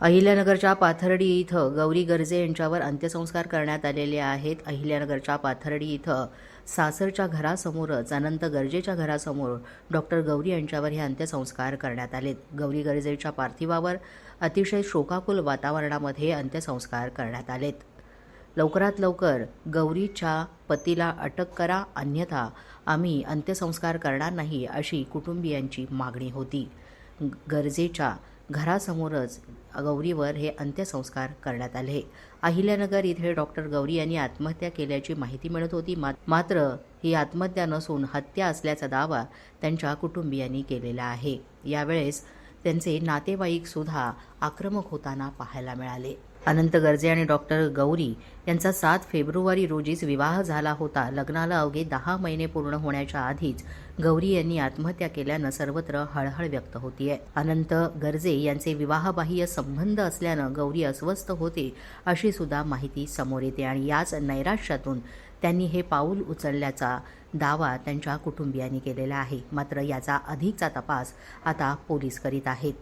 अहिल्यानगरच्या पाथर्डी इथं गौरी गर्जे यांच्यावर अंत्यसंस्कार करण्यात आलेले आहेत. अहिल्यानगरच्या पाथर्डी इथं सासरच्या घरासमोरच अनंत गर्जेच्या घरासमोर डॉक्टर गौरी यांच्यावर हे अंत्यसंस्कार करण्यात आलेत. गौरी गर्जेच्या पार्थिवावर अतिशय शोकाकुल वातावरणामध्ये अंत्यसंस्कार करण्यात आलेत. लवकरात लवकर गौरीच्या पतीला अटक करा अन्यथा आम्ही अंत्यसंस्कार करणार नाही अशी कुटुंबियांची मागणी होती. गरजेच्या घरासमोरच गौरीवर हे अंत्यसंस्कार करण्यात आले. अहिल्यानगर इथे डॉक्टर गौरी यांनी आत्महत्या केल्याची माहिती मिळत होती. मात्र ही आत्महत्या नसून हत्या असल्याचा दावा त्यांच्या कुटुंबियांनी केलेला आहे. यावेळेस त्यांचे नातेवाईक सुद्धा आक्रमक होताना पाहायला मिळाले. अनंत गर्जे आणि डॉक्टर गौरी यांचा सात फेब्रुवारी रोजीच विवाह झाला होता. लग्नाला अवघे दहा महिने पूर्ण होण्याच्या आधीच गौरी यांनी आत्महत्या केल्यानं सर्वत्र हळहळ व्यक्त होतीये. अनंत गर्जे यांचे विवाहबाह्य संबंध असल्यानं गौरी अस्वस्थ होते अशी सुद्धा माहिती समोर येते आणि याच नैराश्यातून त्यांनी हे पाऊल उचलल्याचा दावा त्यांच्या कुटुंबियांनी केलेला आहे. मात्र याचा अधिकचा तपास आता पोलीस करीत आहेत.